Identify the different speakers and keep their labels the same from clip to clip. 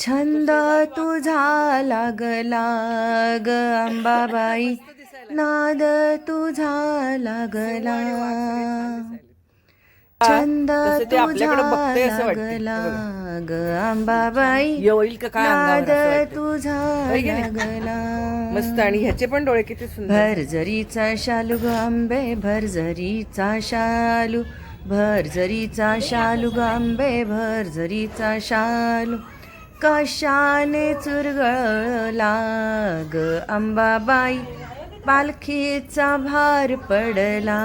Speaker 1: छंद तुझा लागला ग अंबाबाई. नाद तुझा लागला. छंद तुझा. लागला ग अंबाबाई.
Speaker 2: येईल का काय
Speaker 1: नाद. तुझा? लागला.
Speaker 2: मस्त. आणि ह्याचे पण डोळे किती सुंदर.
Speaker 1: भरजरीचा शालू ग आंबे भरजरीचा शालू. भरजरीचा शालू ग आंबे भरजरीचा शालू. कशाने चुरगळला ग अंबाबाई? पालखीचा भार पडला.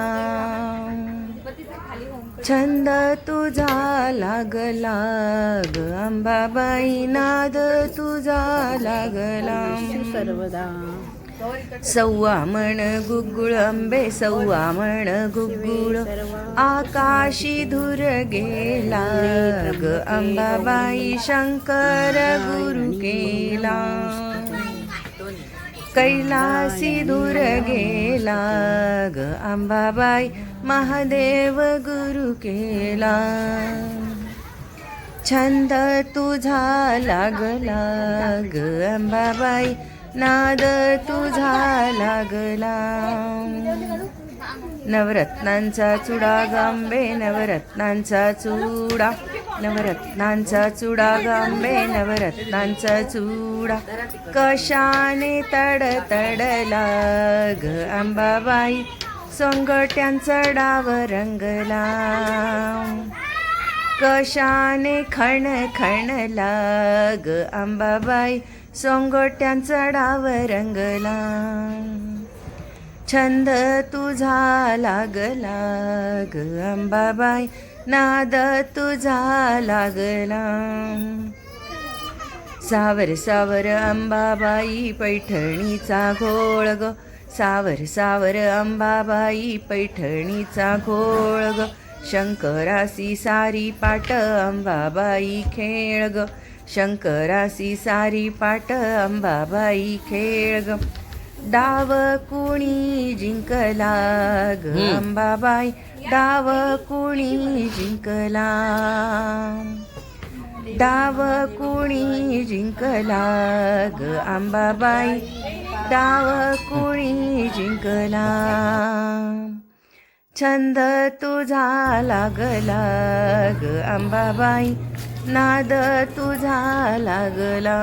Speaker 1: छंद तुझा लागला ग अंबाबाई नाद तुझा लागला.
Speaker 3: सर्वदा.
Speaker 1: सव्वा म्हण गुगुळ आंबे सव्वा म्हण गुगुळ आकाशी धुर गेला ग अंबाबाई शंकर गुरु केला. कैलासी धुर गेला ग अंबाबाई महादेव गुरु केला. छंद तुझा लागला ग अंबाबाई नाद तुझा लागला. नवरत्नांचा चुडा गांबे नवरत्नांचा चुडा नवरत्नांचा चुडा गांबे नवरत्नांचा चुडा. कशाने तड तडला ग अंबाबाई सोंगट्यांचा डाव रंगला. कशाने खण खणला ग अंबाबाई सोंगोट्यांचा डाव रंगला. छंद तुझा लागला ग अंबाबाई नाद तुझा लागला. सावर सावर अंबाबाई पैठणीचा घोळ ग. सावर सावर अंबाबाई पैठणीचा घोळ ग. शंकरासी सारी पाट अंबाबाई खेळ ग. शंकरासी सारी पाट अंबाबाई खेळ ग डाव कुणी जिंकला ग अंबाबाई? डाव कुणी जिंकला? डाव कुणी जिंकला ग अंबाबाई? डाव कुणी जिंकला? छंद तुझा लागला ग अंबाबाई. नाद तुझा लागला.